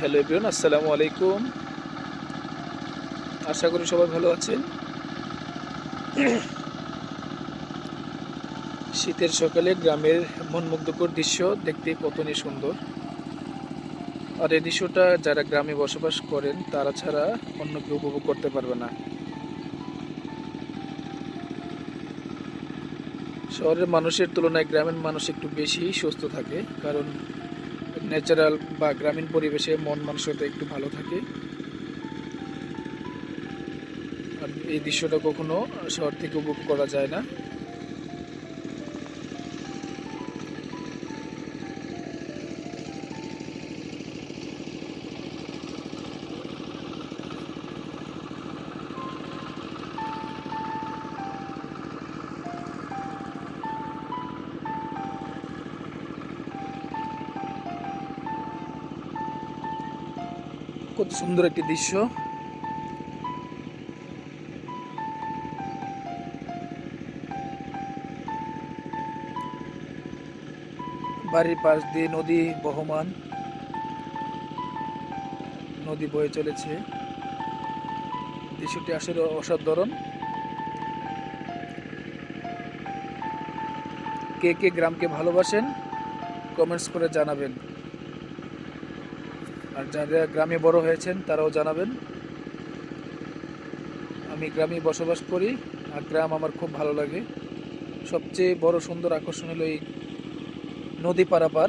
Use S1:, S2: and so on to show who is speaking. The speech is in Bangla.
S1: হ্যালো এভরিওন আসসালামু আলাইকুম আশা করি সবাই ভালো আছেন। শীতের সকালে গ্রামের মনমুগ্ধকর দৃশ্য দেখতে কতই সুন্দর। আর এই দৃশ্যটা যারা গ্রামে বসবাস করেন, তারা ছাড়া অন্য কেউ উপভোগ করতে পারবে না। শহরের মানুষের তুলনায় গ্রামের মানুষ একটু বেশি সুস্থ থাকে, কারণ ন্যাচারাল বা গ্রামীণ পরিবেশে মন মানসিকতা একটু ভালো থাকে। আর এই দৃশ্যটা কখনো শহর থেকে উপভোগ করা যায় না। কত সুন্দর একটি দৃশ্য। বাড়ির পাশ দিয়ে নদী বহমান। নদী বয়ে চলেছে। দৃশ্যটি আসলে অসাধারণ। কে কে গ্রামকে ভালোবাসেন কমেন্টস করে জানাবেন। আর যারা গ্রামে বড় হয়েছেন, তারাও জানাবেন। আমি গ্রামে বসবাস করি আর গ্রাম আমার খুব ভালো লাগে। সবচেয়ে বড় সুন্দর আকর্ষণ হলো এই নদী পারাপার।